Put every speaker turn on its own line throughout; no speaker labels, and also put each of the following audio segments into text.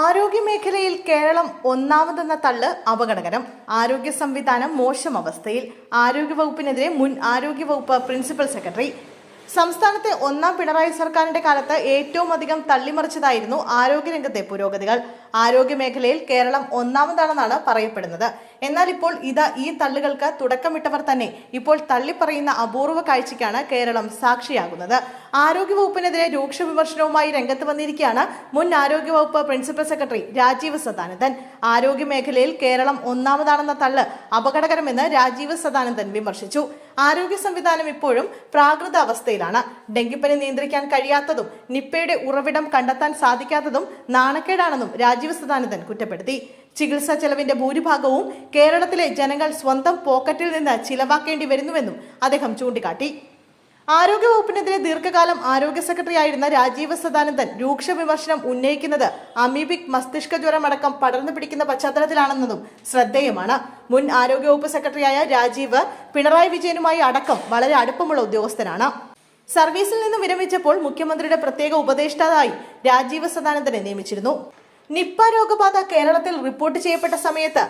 ആരോഗ്യമേഖലയിൽ കേരളം ഒന്നാമതെന്ന തള്ള് അപകടകരം ആരോഗ്യ സംവിധാനം മോശം അവസ്ഥയിൽ. ആരോഗ്യവകുപ്പിനെതിരെ മുൻ ആരോഗ്യവകുപ്പ് പ്രിൻസിപ്പൽ സെക്രട്ടറി. സംസ്ഥാനത്തെ ഒന്നാം പിണറായി സർക്കാരിന്റെ കാലത്ത് ഏറ്റവും അധികം തള്ളിമറിച്ചതായിരുന്നു ആരോഗ്യരംഗത്തെ പുരോഗതികൾ. ആരോഗ്യമേഖലയിൽ കേരളം ഒന്നാമതാണെന്നാണ് പറയപ്പെടുന്നത്. എന്നാൽ ഇപ്പോൾ ഇതാ ഈ തള്ളുകൾക്ക് തുടക്കമിട്ടവർ തന്നെ. ഇപ്പോൾ തള്ളിപ്പറയുന്ന അപൂർവ കാഴ്ചയ്ക്കാണ് കേരളം സാക്ഷിയാകുന്നത്. ആരോഗ്യവകുപ്പിനെതിരെ രൂക്ഷ വിമർശനവുമായി രംഗത്ത് വന്നിരിക്കുകയാണ് മുൻ ആരോഗ്യവകുപ്പ് പ്രിൻസിപ്പൽ സെക്രട്ടറി രാജീവ് സദാനന്ദൻ. ആരോഗ്യ മേഖലയിൽ കേരളം ഒന്നാമതാണെന്ന തള്ള് അപകടകരമെന്ന് രാജീവ് സദാനന്ദൻ വിമർശിച്ചു. ആരോഗ്യ സംവിധാനം ഇപ്പോഴും പ്രാകൃത അവസ്ഥയിലാണ്. ഡെങ്കിപ്പനി നിയന്ത്രിക്കാൻ കഴിയാത്തതും നിപ്പയുടെ ഉറവിടം കണ്ടെത്താൻ സാധിക്കാത്തതും നാണക്കേടാണെന്നും രാജീവ് സദാനന്ദൻ കുറ്റപ്പെടുത്തി. ചികിത്സാ ചെലവിന്റെ ഭൂരിഭാഗവും കേരളത്തിലെ ജനങ്ങൾ സ്വന്തം പോക്കറ്റിൽ നിന്ന് ചിലവാക്കേണ്ടി വരുന്നുവെന്നും അദ്ദേഹം ചൂണ്ടിക്കാട്ടി. ആരോഗ്യവകുപ്പിനെതിരെ ദീർഘകാലം ആരോഗ്യ സെക്രട്ടറി ആയിരുന്ന രാജീവ് സദാനന്ദൻ രൂക്ഷ വിമർശനം ഉന്നയിക്കുന്നത് അമീബിക് മസ്തിഷ്ക ജ്വരമടക്കം പടർന്നു പിടിക്കുന്ന പശ്ചാത്തലത്തിലാണെന്നതും ശ്രദ്ധേയമാണ്. മുൻ ആരോഗ്യവകുപ്പ് സെക്രട്ടറിയായ രാജീവ് പിണറായി വിജയനുമായി അടക്കം വളരെ അടുപ്പമുള്ള ഉദ്യോഗസ്ഥനാണ്. സർവീസിൽ നിന്ന് വിരമിച്ചപ്പോൾ മുഖ്യമന്ത്രിയുടെ പ്രത്യേക ഉപദേഷ്ടാവായി രാജീവ് സദാനന്ദനെ നിയമിച്ചിരുന്നു. നിപ്പ രോഗബാധ കേരളത്തിൽ റിപ്പോർട്ട് ചെയ്യപ്പെട്ട സമയത്ത്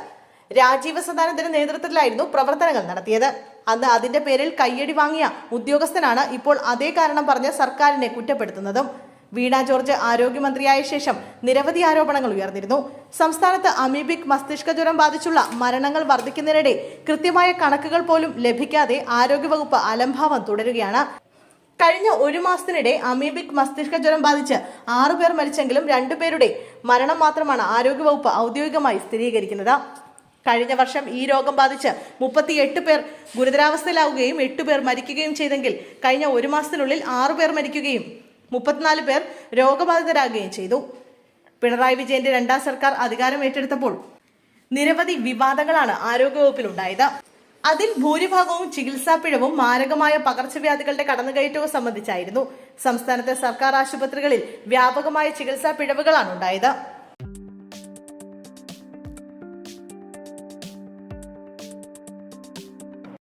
രാജീവ് സദാനന്ദന്റെ നേതൃത്വത്തിലായിരുന്നു പ്രവർത്തനങ്ങൾ നടത്തിയത്. അന്ന് അതിന്റെ പേരിൽ കയ്യടി വാങ്ങിയ ഉദ്യോഗസ്ഥനാണ് ഇപ്പോൾ അതേ കാരണം പറഞ്ഞ് സർക്കാരിനെ കുറ്റപ്പെടുത്തുന്നതും. വീണ ജോർജ് ആരോഗ്യമന്ത്രിയായ ശേഷം നിരവധി ആരോപണങ്ങൾ ഉയർന്നിരുന്നു. സംസ്ഥാനത്ത് അമീബിക് മസ്തിഷ്ക ജ്വരം ബാധിച്ചുള്ള മരണങ്ങൾ വർദ്ധിക്കുന്നതിനിടെ കൃത്യമായ കണക്കുകൾ പോലും ലഭിക്കാതെ ആരോഗ്യവകുപ്പ് അലംഭാവം തുടരുകയാണ്. കഴിഞ്ഞ ഒരു മാസത്തിനിടെ അമീബിക് മസ്തിഷ്ക ജ്വരം ബാധിച്ച് ആറുപേർ മരിച്ചെങ്കിലും രണ്ടുപേരുടെ മരണം മാത്രമാണ് ആരോഗ്യവകുപ്പ് ഔദ്യോഗികമായി സ്ഥിരീകരിക്കുന്നത്. കഴിഞ്ഞ വർഷം ഈ രോഗം ബാധിച്ച് മുപ്പത്തി എട്ട് പേർ ഗുരുതരാവസ്ഥയിലാവുകയും എട്ട് പേർ മരിക്കുകയും ചെയ്തെങ്കിൽ കഴിഞ്ഞ ഒരു മാസത്തിനുള്ളിൽ ആറു പേർ മരിക്കുകയും മുപ്പത്തിനാല് പേർ രോഗബാധിതരാകുകയും ചെയ്തു. പിണറായി വിജയന്റെ രണ്ടാം സർക്കാർ അധികാരം ഏറ്റെടുത്തപ്പോൾ നിരവധി വിവാദങ്ങളാണ് ആരോഗ്യവകുപ്പിലുണ്ടായത്. അതിൽ ഭൂരിഭാഗവും ചികിത്സാ പിഴവും മാരകമായ പകർച്ചവ്യാധികളുടെ കടന്നുകയറ്റവും സംബന്ധിച്ചായിരുന്നു. സംസ്ഥാനത്തെ സർക്കാർ ആശുപത്രികളിൽ വ്യാപകമായ ചികിത്സാ പിഴവുകളാണ് ഉണ്ടായത്.